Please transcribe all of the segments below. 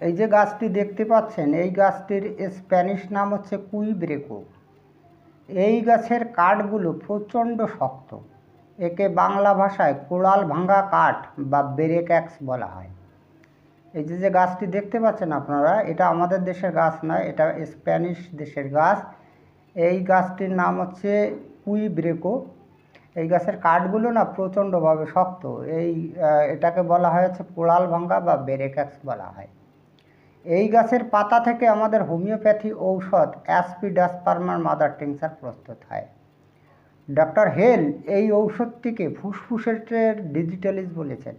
এই যে গাছটি দেখতে পাচ্ছেন, এই গাছটির স্প্যানিশ নাম হচ্ছে কুইব্রেকো। এই গাছের কাঠগুলো প্রচণ্ড শক্ত। একে বাংলা ভাষায় কোড়াল ভাঙা কাঠ বা বেরেক্যাক্স বলা হয়। এই যে যে গাছটি দেখতে পাচ্ছেন আপনারা, এটা আমাদের দেশের গাছ নয়, এটা স্প্যানিশ দেশের গাছ। এই গাছটির নাম হচ্ছে কুইব্রেকো। এই গাছের কাঠগুলো না প্রচণ্ডভাবে শক্ত। এই এটাকে বলা হয় হচ্ছে কোড়াল ভাঙ্গা বা বেরেক্যাক্স বলা হয়। এই গাছের পাতা থেকে আমাদের হোমিওপ্যাথি ঔষধ অ্যাসপি অ্যাসপিডাসপার্মার মাদার টিংচার প্রস্তুত হয়। ডক্টর হেল এই ঔষধটিকে ফুসফুসের ডিজিটালিজ বলেছেন।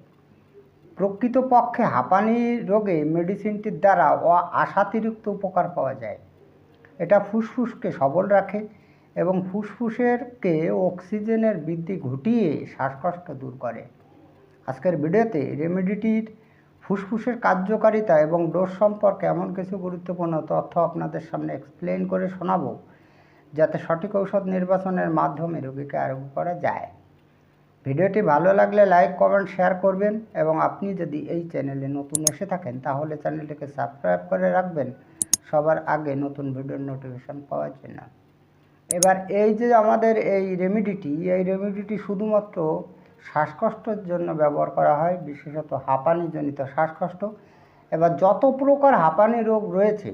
প্রকৃতপক্ষে হাঁপানি রোগে মেডিসিনটির দ্বারা অ আশাতিরিক্ত উপকার পাওয়া যায়। এটা ফুসফুসকে সবল রাখে এবং ফুসফুসেরকে অক্সিজেনের বৃদ্ধি ঘটিয়ে শ্বাসকষ্ট দূর করে। আজকের ভিডিওতে রেমেডিটির ফুসফুসের কার্যকারিতা এবং ডোজ সম্পর্কে এমন কিছু গুরুত্বপূর্ণ তথ্য আপনাদের সামনে এক্সপ্লেন করে শোনাবো, যাতে সঠিক ঔষধ নির্বাচনের মাধ্যমে রোগীকে আরোগ্য করা যায়। ভিডিওটি ভালো লাগলে লাইক কমেন্ট শেয়ার করবেন এবং আপনি যদি এই চ্যানেলে নতুন এসে থাকেন, তাহলে চ্যানেলটিকে সাবস্ক্রাইব করে রাখবেন। সবার আগে নতুন ভিডিওর নোটিফিকেশন পাওয়ার জন্য। এবার এই যে আমাদের এই রেমিডিটি এই রেমিডিটি শুধুমাত্র শ্বাসকষ্টের জন্য ব্যবহার করা হয়, বিশেষত হাঁপানিজনিত শ্বাসকষ্ট। এবার যত প্রকার হাঁপানি রোগ রয়েছে,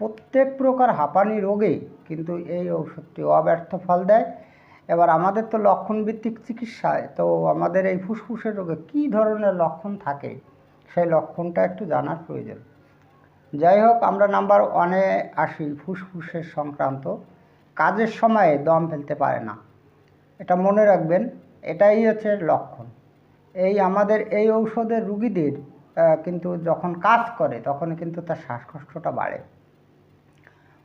প্রত্যেক প্রকার হাঁপানি রোগে কিন্তু এই ওষুধটি অব্যর্থ ফল দেয়। এবার আমাদের তো লক্ষণভিত্তিক চিকিৎসায় তো আমাদের এই ফুসফুসের রোগে কী ধরনের লক্ষণ থাকে, সেই লক্ষণটা একটু জানার প্রয়োজন। যাই হোক, আমরা নাম্বার ওয়ানে আসি, ফুসফুসের সংক্রান্ত। কাজের সময়ে দম ফেলতে পারে না। এটা মনে রাখবেন এটাই হচ্ছে লক্ষণ। এই আমাদের এই ঔষধের রুগীদের কিন্তু যখন কাজ করে, তখন কিন্তু তার শ্বাসকষ্টটা বাড়ে।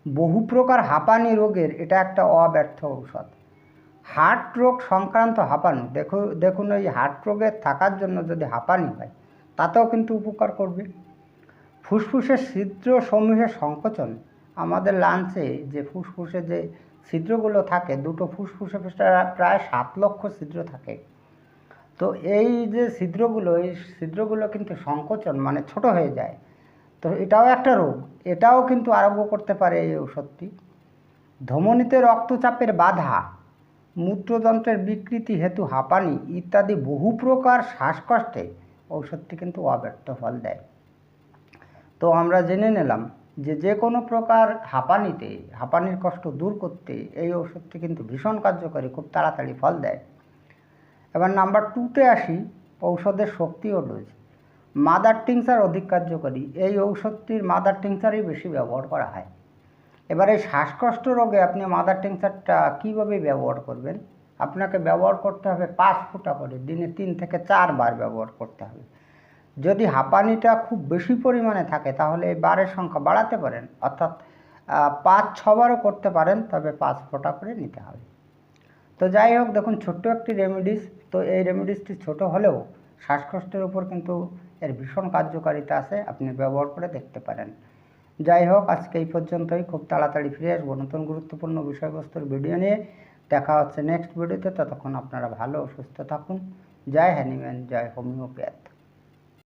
বহু প্রকার হাঁপানি রোগের এটা একটা অব্যর্থ ঔষধ। হার্ট রোগ সংক্রান্ত হাঁপানি, দেখো, দেখুন এই হার্ট রোগের থাকার জন্য যদি হাঁপানি হয়, তাতেও কিন্তু উপকার করবে। ফুসফুসের ছিদ্র সমূহের সংকোচন আমাদের লাঞ্চে যে ফুসফুসে যে ছিদ্রগুলো থাকে, দুটো ফুসফুসে প্রায়- সাত লক্ষ ছিদ্র থাকে। তো এই যে ছিদ্রগুলো, এই ছিদ্রগুলো কিন্তু সংকোচন মানে ছোট হয়ে যায়। তো এটাও একটা রোগ, এটাও কিন্তু আরোগ্য করতে পারে এই ঔষধটি। ধমনীতে রক্তচাপের বাধা, মূত্রযন্ত্রের বিকৃতি হেতু হাঁপানি ইত্যাদি বহু প্রকার শ্বাসকষ্টে ঔষধটি কিন্তু অব্যর্থ ফল দেয়। তো আমরা জেনে নিলাম যে যে কোনো প্রকার হাঁপানিতে, হাঁপানির কষ্ট দূর করতে এই ওষুধটি কিন্তু ভীষণ কার্যকরী, খুব তাড়াতাড়ি ফল দেয়। এবার নাম্বার টুতে আসি, ঔষধের শক্তি ও ডোজ মাদার টিংচার অধিক কার্যকরী, এই ঔষধটির মাদার টিংচারই বেশি ব্যবহার করা হয়। এবার এই শ্বাসকষ্ট রোগে আপনি মাদার টিংচারটা কীভাবে ব্যবহার করবেন? আপনাকে ব্যবহার করতে হবে পাঁচ ফুটা করে, দিনে তিন থেকে চারবার ব্যবহার করতে হবে। যদি হাঁপানিটা খুব বেশি পরিমাণে থাকে, তাহলে এই বারের সংখ্যা বাড়াতে পারেন। অর্থাৎ পাঁচ ছবারও করতে পারেন, তবে পাঁচ ফোঁটা করে নিতে হবে। তো যাই হোক, দেখুন, ছোট্ট একটি রেমেডিস। তো এই রেমেডিসটি ছোট হলেও শ্বাসকষ্টের উপর কিন্তু এর ভীষণ কার্যকারিতা আছে, আপনি ব্যবহার করে দেখতে পারেন। যাই হোক, আজকে এই পর্যন্তই। খুব তাড়াতাড়ি ফিরে আসব নতুন গুরুত্বপূর্ণ বিষয়বস্তুর ভিডিও নিয়ে। দেখা হচ্ছে নেক্সট ভিডিওতে ততক্ষণ আপনারা ভালো সুস্থ থাকুন। জয় হ্যানিম্যান, জয় হোমিওপ্যাথ।